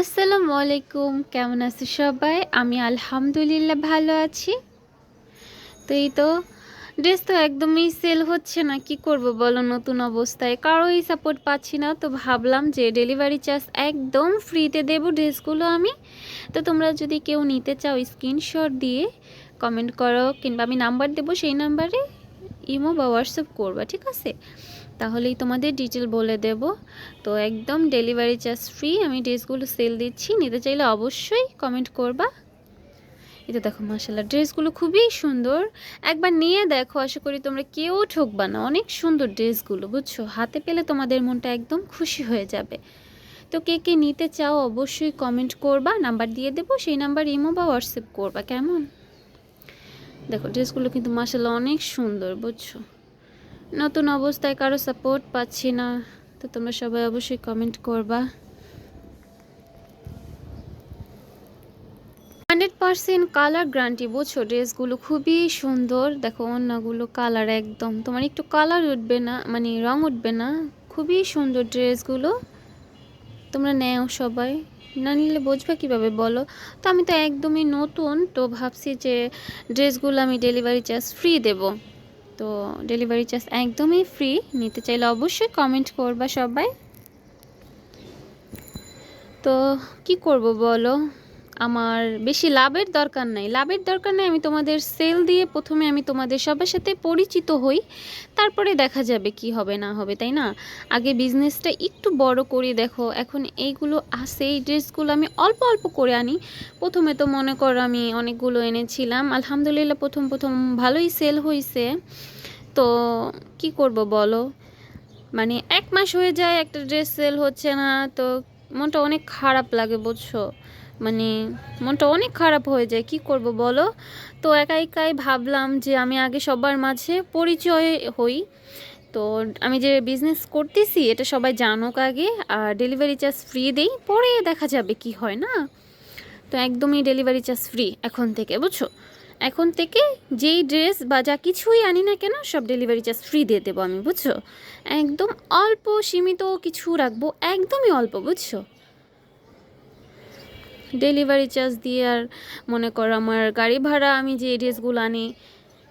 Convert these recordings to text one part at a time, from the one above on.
আসসালামু আলাইকুম, কেমন আছো সবাই? আমি আলহামদুলিল্লাহ ভালো আছি। তো এই তো, ড্রেস তো একদমই সেল হচ্ছে না, কি করব বলো? নতুন অবস্থায় কারোই সাপোর্ট পাচ্ছি না। তো ভাবলাম যে ডেলিভারি চার্জ একদম ফ্রিতে দেবো ড্রেসগুলো আমি। তো তোমরা যদি কেউ নিতে চাও স্ক্রিনশট দিয়ে কমেন্ট করো, কিংবা আমি নাম্বার দেবো সেই নাম্বারে ইমো বা হোয়াটসঅ্যাপ করবা, ঠিক আছে? তাহলেই তোমাদের ডিটেল বলে দেব। তো একদম ডেলিভারি চার্জ ফ্রি আমি ড্রেসগুলো সেল দিচ্ছি। নিতে চাইলে অবশ্যই কমেন্ট করবা। এটা দেখো মাসাল্লাহ ড্রেসগুলো খুবই সুন্দর। একবার নিয়ে দেখো, আশা করি তোমরা কেউ ঠকবা না। অনেক সুন্দর ড্রেসগুলো বুঝছ? হাতে পেলে তোমাদের মনটা একদম খুশি হয়ে যাবে। তো কে কে নিতে চাও অবশ্যই কমেন্ট করবা। নাম্বার দিয়ে দেবো, সেই নাম্বার ইমো বা হোয়াটসঅ্যাপ করবা। কেমন? দেখো ড্রেসগুলো কিন্তু মাসাল্লাহ অনেক সুন্দর, বুঝছ? নতুন অবস্থায় কারও সাপোর্ট পাচ্ছি না, তো তোমরা সবাই অবশ্যই কমেন্ট করবা। হান্ড্রেড পার্সেন্ট কালার গ্রান্টি বুঝছ? ড্রেসগুলো খুবই সুন্দর। দেখো অন্যগুলো কালার একদম। তোমার একটু কালার উঠবে না মানে রং উঠবে না। খুবই সুন্দর ড্রেসগুলো। তোমরা নেও সবাই। না নিলে বুঝবে কীভাবে, বলো? তো আমি তো একদমই নতুন, তো ভাবছি যে ড্রেসগুলো আমি ডেলিভারি চার্জ ফ্রি দেবো। তো ডেলিভারি চার্জ একদমই ফ্রি নিতে চাইলে অবশ্যই কমেন্ট করবা সবাই। তো কি করব বলো? আমার বেশি লাভের দরকার নাই। লাভের দরকার নাই, আমি তোমাদের সেল দিয়ে প্রথমে আমি তোমাদের সবার সাথে পরিচিত হই, তারপরে দেখা যাবে কি হবে, না হবে, তাই না? আগে বিজনেসটা একটু বড় করে, দেখো, এখন এইগুলো আছে, এই ড্রেসগুলো আমি অল্প অল্প করে আনি। প্রথমে তো মনে করো আমি অনেকগুলো এনেছিলাম, আলহামদুলিল্লাহ প্রথম প্রথম ভালোই সেল হয়েছে তো কি করব বলো? মানে এক মাস হয়ে যায়, একটা ড্রেস সেল হচ্ছে না, তো মনটা অনেক খারাপ লাগে, বুঝছ? মানে মনটা অনেক খারাপ হয়ে যায়, কি করব বলো? তো একা একাই ভাবলাম যে আমি আগে সবার মাঝে পরিচয় হই। তো আমি যে বিজনেস করতেছি, এটা সবাই জানুক আগে, আর ডেলিভারি চার্জ ফ্রি দেই, পরে দেখা যাবে কি হয়, না? তো একদমই ডেলিভারি চার্জ ফ্রি এখন থেকে, বুঝছ? এখন থেকে যেই ড্রেস বা যা কিছুই আনি না কেন, সব ডেলিভারি চার্জ ফ্রি দিয়ে দেবো আমি, বুঝছ? একদম অল্প সীমিত কিছু রাখব, একদমই অল্প, বুঝছ? ডেলিভারি চার্জ দিয়ে আর মনে করো আমার গাড়ি ভাড়া, আমি যে ড্রেসগুলো আনি,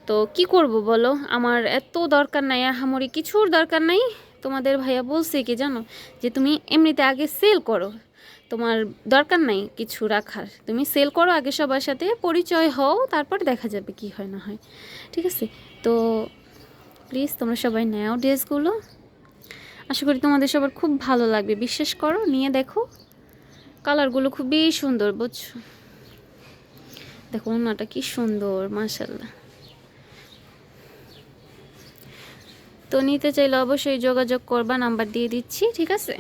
তো কি করব বলো? আমার এত দরকার নাই, আহামরি কিছুর দরকার নাই। তোমাদের ভাইয়া বলছে কি জানো? যে তুমি এমনিতে আগে সেল করো। তোমার দরকার নাই কিছু রাখার। তুমি সেল করো, আগে সবার সাথে পরিচয় হও, তারপর দেখা যাবে কি হয় না হয়। ঠিক আছে? তো প্লিজ তোমরা সবাই নেও ড্রেসগুলো আশা করি তোমাদের সবার খুব ভালো লাগবে। বিশ্বাস করো, নিয়ে দেখো। কালারগুলো খুবই সুন্দর, বুঝছ? দেখো, ওনাটা কি সুন্দর মাসাল্লাহ তো নিতে চাইলে অবশ্যই যোগাযোগ করবা, নাম্বার দিয়ে দিচ্ছি, ঠিক আছে?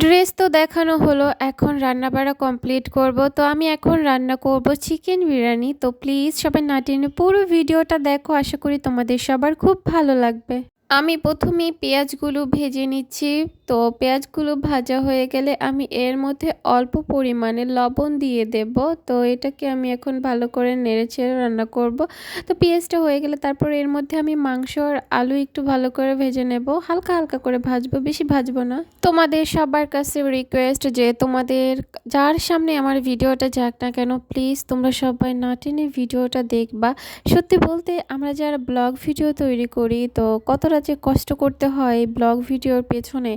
ড্রেস তো দেখানো হলো, এখন রান্না বাড়া কমপ্লিট করব। তো আমি এখন রান্না করব চিকেন বিরিয়ানি। তো প্লিজ সবাই না টেনে পুরো ভিডিওটা দেখো, আশা করি তোমাদের সবার খুব ভালো লাগবে। আমি প্রথমে পেঁয়াজগুলো ভেজে নিচ্ছি। তো পেঁয়াজগুলো ভাজা হয়ে গেলে আমি এর মধ্যে অল্প পরিমাণে লবণ দিয়ে দেব। তো এটাকে আমি এখন ভালো করে নেড়েচেড়ে রান্না করব। তো পেঁয়াজটা হয়ে গেলে তারপর এর মধ্যে আমি মাংস আর আলু একটু ভালো করে ভেজে নেব। হালকা হালকা করে ভাজবো, বেশি ভাজবো না। তোমাদের সবার কাছে রিকোয়েস্ট যে তোমাদের যার সামনে আমার ভিডিওটা যাক না কেন প্লিজ তোমরা সবাই না টেনে ভিডিওটা দেখবা। সত্যি বলতে আমরা যারা ব্লগ ভিডিও তৈরি করি, তো কতটা যে কষ্ট করতে হয় ব্লগ ভিডিওর পেছনে,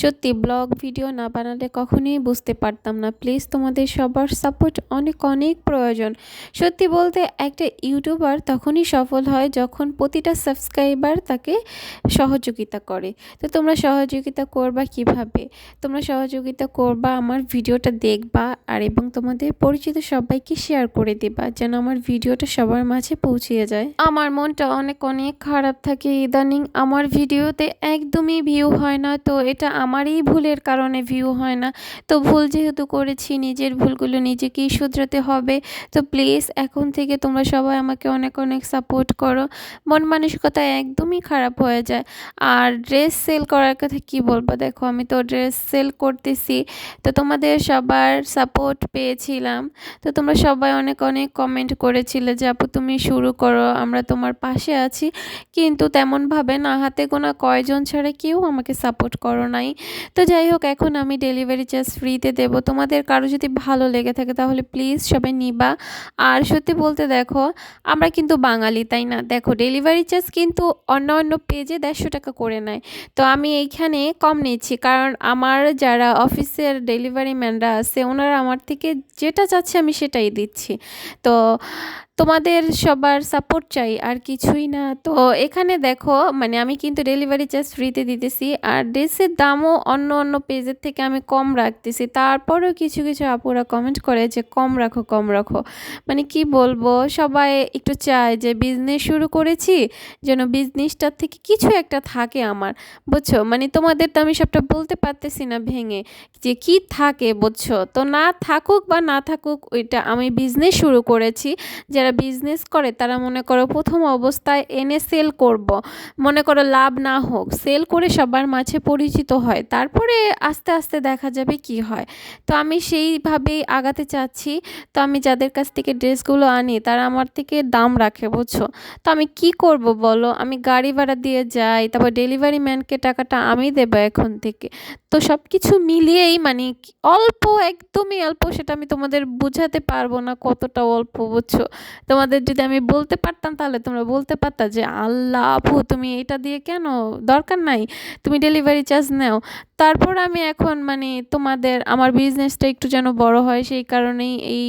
সত্যি ব্লগ ভিডিও না বানালে কখনোই বুঝতে পারতাম না। প্লিজ তোমাদের সবার সাপোর্ট অনেক অনেক প্রয়োজন। সত্যি বলতে একটা ইউটিউবার তখনই সফল হয় যখন প্রতিটা সাবস্ক্রাইবার তাকে সহযোগিতা করে। তো তোমরা সহযোগিতা করবা কীভাবে? তোমরা সহযোগিতা করবা, আমার ভিডিওটা দেখবা আর এবং তোমাদের পরিচিত সবাইকে শেয়ার করে দেবা যেন আমার ভিডিওটা সবার মাঝে পৌঁছিয়ে যায়। আমার মনটা অনেক অনেক খারাপ থাকে। ইদানিং আমার ভিডিওতে একদমই ভিউ হয় না, তো এটা আমারই ভুলের কারণে ভিউ হয় না। তো ভুল যেহেতু করেছি, নিজের ভুলগুলো নিজেকেই শুধরাতে হবে। তো প্লিজ এখন থেকে তোমরা সবাই আমাকে অনেক অনেক সাপোর্ট করো। মন মানসিকতা একদমই খারাপ হয়ে যায়। আর ড্রেস সেল করার কথা কি বলব? দেখো, আমি তো ড্রেস সেল করতেছি। তো তোমাদের সবার সাপোর্ট পেয়েছিলাম। তো তোমরা সবাই অনেক অনেক কমেন্ট করেছিলে যে, আপু, তুমি শুরু করো, আমরা তোমার পাশে আছি। কিন্তু তেমনভাবে না হাতে গোনা কয়জন ছাড়া কেউ আমাকে সাপোর্ট করো নাই। তো যাই হোক, এখন আমি ডেলিভারি চার্জ ফ্রিতে দেব। তোমাদের কারও যদি ভালো লেগে থাকে তাহলে প্লিজ সবাই নিবা। আর সত্যি বলতে দেখো, আমরা কিন্তু বাঙালি, তাই না? দেখো ডেলিভারি চার্জ কিন্তু অন্য অন্য পেজে দেড়শো টাকা করে নেয়। তো আমি এইখানে কম নিচ্ছি, কারণ আমার যারা অফিসের ডেলিভারি ম্যানরা আছে, ওনারা আমার থেকে যেটা চাচ্ছে আমি সেটাই দিচ্ছি। তো তোমাদের সবার সাপোর্ট চাই, আর কিছুই না। তো এখানে দেখো মানে আমি কিন্তু ডেলিভারি চার্জ ফ্রিতে দিতেছি, আর ড্রেসের দামও অন্য অন্য পেজের থেকে আমি কম রাখতেছি। তারপরেও কিছু কিছু আপুরা কমেন্ট করে যে, কম রাখো কম রাখো। মানে কি বলব, সবাই একটু চায় যে বিজনেস শুরু করেছি, যেন বিজনেসটার থেকে কিছু একটা থাকে আমার। বুঝছ? মানে তোমাদের তো আমি সবটা বলতে পারতেছি না ভেঙে, যে কি থাকে, বুঝছ? তো না থাকুক বা না থাকুক, ওইটা আমি বিজনেস শুরু করেছি। যারা বিজনেস করে, তারা মনে করো প্রথম অবস্থায় এনে সেল করব। মনে করো লাভ না হোক সেল করে সবার মাঝে পরিচিত হয়, তারপরে আস্তে আস্তে দেখা যাবে কি হয়। তো আমি সেইভাবেই আগাতে চাচ্ছি। তো আমি যাদের কাছ থেকে ড্রেসগুলো আনি, তারা আমার থেকে দাম রাখে, বুঝছ? তো আমি কি করব বলো? আমি গাড়ি ভাড়া দিয়ে যাই, তারপর ডেলিভারি ম্যানকে টাকাটা আমি দেবো এখন থেকে। তো সব কিছু মিলিয়েই মানে অল্প, একদমই অল্প সেটা আমি তোমাদের বুঝাতে পারব না কতটা অল্প, বুঝছ? তোমাদের যদি আমি বলতে পারতাম তাহলে তোমরা বলতে পারতা যে, আল্লাহ আপু, তুমি এটা দিয়ে কেন? দরকার নাই, তুমি ডেলিভারি চার্জ নেও। তারপর আমি এখন মানে তোমাদের, আমার বিজনেসটা একটু যেন বড় হয়, সেই কারণেই এই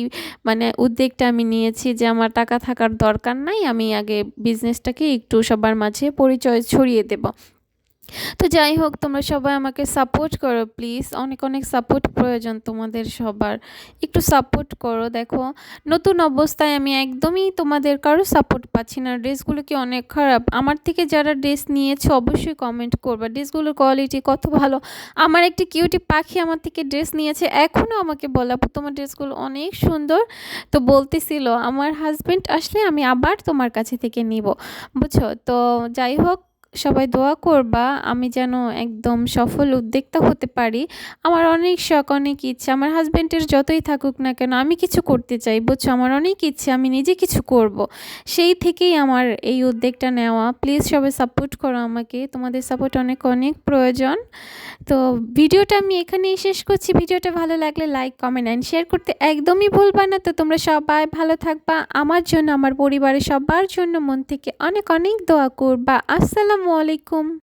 মানে উদ্যোগটা আমি নিয়েছি যে, আমার টাকা থাকার দরকার নাই, আমি আগে বিজনেসটাকে একটু সবার মাঝে পরিচয় ছড়িয়ে দেব। তো যাই হোক, তোমরা সবাই আমাকে সাপোর্ট করো প্লিজ অনেক অনেক সাপোর্ট প্রয়োজন তোমাদের সবার। একটু সাপোর্ট করো, দেখো। নতুন অবস্থায় আমি একদমই তোমাদের কারও সাপোর্ট পাচ্ছি না। ড্রেসগুলো কি অনেক খারাপ? আমার থেকে যারা ড্রেস নিয়েছে, অবশ্যই কমেন্ট করবা। ড্রেসগুলোর কোয়ালিটি কত ভালো? আমার একটি কিউটি পাখি আমার থেকে ড্রেস নিয়েছে এখনও আমাকে বলে তোমার ড্রেসগুলো অনেক সুন্দর। তো বলতেছিল, আমার হাজব্যান্ড আসলে আমি আবার তোমার কাছে থেকে নিব। বুঝছ? তো যাই হোক সবাই দোয়া করবা, আমি যেন একদম সফল উদ্যোক্তা হতে পারি। আমার অনেক শখ, অনেক ইচ্ছা, আমার হাজব্যান্ডের যতই থাকুক না কেন, আমি কিছু করতে চাই, বুঝছ? আমার অনেক ইচ্ছে, আমি নিজে কিছু করব। সেই থেকেই আমার এই উদ্যোগটা নেওয়া। প্লিজ সবাই সাপোর্ট করো আমাকে, তোমাদের সাপোর্ট অনেক অনেক প্রয়োজন। তো ভিডিওটা আমি এখানেই শেষ করছি। ভিডিওটা ভালো লাগলে লাইক কমেন্ট অ্যান্ড শেয়ার করতে একদমই ভুলবা না। তো তোমরা সবাই ভালো থাকবা। আমার জন্য, আমার পরিবারের সবার জন্য মন থেকে অনেক অনেক দোয়া করবা। আসসালামু আলাইকুম।